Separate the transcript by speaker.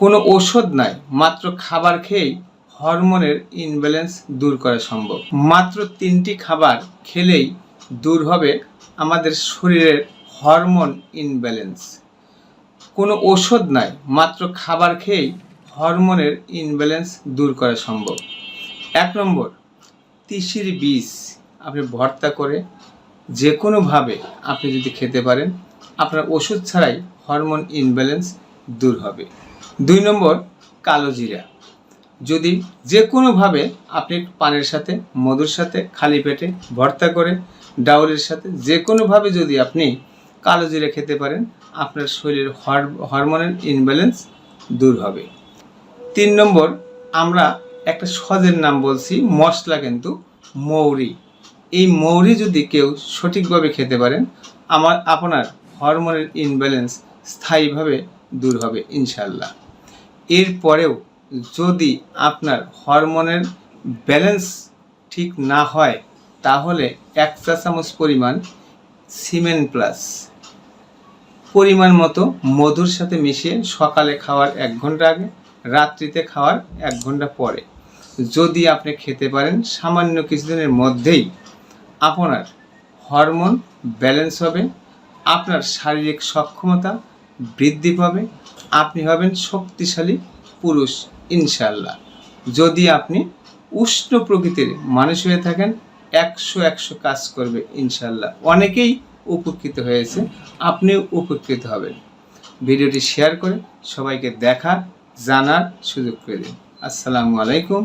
Speaker 1: কোনো ঔষধ নাই, মাত্র খাবার খেয়েই হরমোনের ইনব্যালেন্স দূর করা সম্ভব। মাত্র তিনটি খাবার খেলেই দূর হবে আমাদের শরীরের হরমোন ইনব্যালেন্স। কোনো ওষুধ নাই, মাত্র খাবার খেয়েই হরমোনের ইনব্যালেন্স দূর করা সম্ভব। এক নম্বর, তিসির বীজ আপনি ভর্তা করে যে কোনোভাবে আপনি যদি খেতে পারেন, আপনার ওষুধ ছাড়াই হরমোন ইনব্যালেন্স দূর হবে। দুই নম্বর, কালো জিরা। যদি যে কোনোভাবে আপনি পানের সাথে, মধুর সাথে, খালি পেটে ভর্তা করে, ডাউলের সাথে যে কোনোভাবে যদি আপনি কালো জিরা খেতে পারেন, আপনার শরীরের হরমোনের ইনব্যালেন্স দূর হবে। তিন নম্বর, আমরা একটা সজের নাম বলছি, মশলা কিন্তু মৌরি। এই মৌরি যদি কেউ সঠিকভাবে খেতে পারেন, আমার, আপনার হরমোনের ইনব্যালেন্স স্থায়ীভাবে দূর হবে ইনশাল্লাহ এরপরেও যদি আপনার হরমোনের ব্যালেন্স ঠিক না হয়, তাহলে এক চা চামচ পরিমাণ সিমেন্ট প্লাস পরিমাণ মতো মধুর সাথে মিশিয়ে সকালে খাওয়ার এক ঘণ্টা আগে, রাত্রিতে খাওয়ার এক ঘণ্টা পরে। যদি আপনি খেতে পারেন, সামান্য কিছুদিনের মধ্যেই আপনার হরমোন ব্যালেন্স হবে, আপনার শারীরিক সক্ষমতা বৃদ্ধি পাবে, আপনি হবেন শক্তিশালী পুরুষ ইনশাল্লাহ যদি আপনি উষ্ণ প্রকৃতির মানুষ হয়ে থাকেন, একশো একশো কাজ করবে ইনশাল্লাহ অনেকেই উপকৃত হয়েছে, আপনিও উপকৃত হবেন। ভিডিওটি শেয়ার করে সবাইকে দেখার, জানার সুযোগ করে দিন। আসসালামু আলাইকুম।